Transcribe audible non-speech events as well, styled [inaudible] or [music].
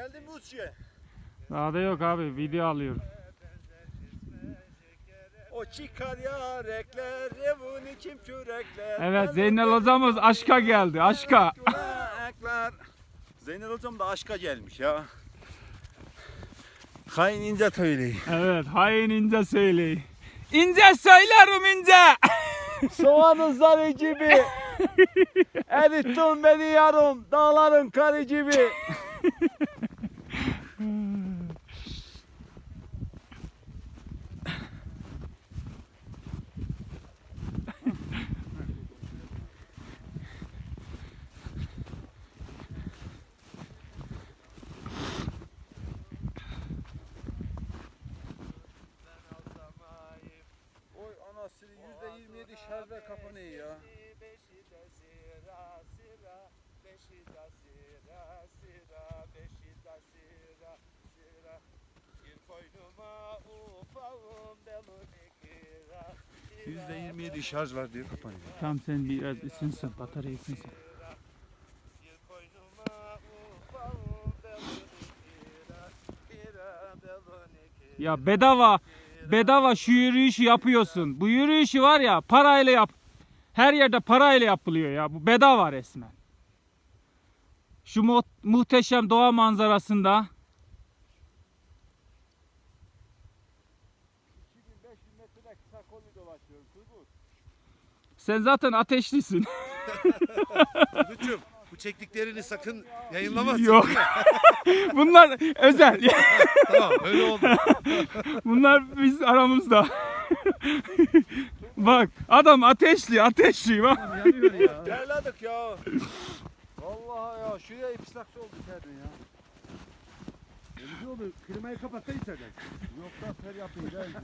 Geldin mi Uççu'ya? Daha da yok abi video alıyorum. O çıkar ya rekler, evun içim kürekler. Evet Zeynel hocamız aşka geldi aşka. Kürekler. Zeynel hocam da aşka gelmiş ya. Hain ince töyleyi. Evet hain ince söyleyin. İnce söylerim ince. [laughs] Soğanın zarı gibi. [laughs] Erittin beni yarım, dağların karı gibi. [laughs] yedi şarjla kapanıyor ya. Yüzde yirmi yedi şarj var diye kapanıyor. Tam sen biraz ısınsın batarya ısınsın. Ya bedava bedava şu yürüyüşü yapıyorsun. Bu yürüyüşü var ya parayla yap. Her yerde parayla yapılıyor ya. Bu bedava resmen. Şu mu- muhteşem doğa manzarasında 2500 metrede kısa kollu dolaşıyorum Turgut. sen zaten ateşlisin. [laughs] Lütfüm bu çektiklerini sakın yayınlamazsın. Yok. Bunlar özel. tamam öyle oldu. Bunlar biz aramızda. [laughs] Bak adam ateşli ateşli bak. Yanıyor ya. Terledik ya. Vallahi ya şuraya ipslakçı oldu terdin ya. Ne oldu? Klimayı kapatsana içeriden. Yok da ter yapayım. [laughs]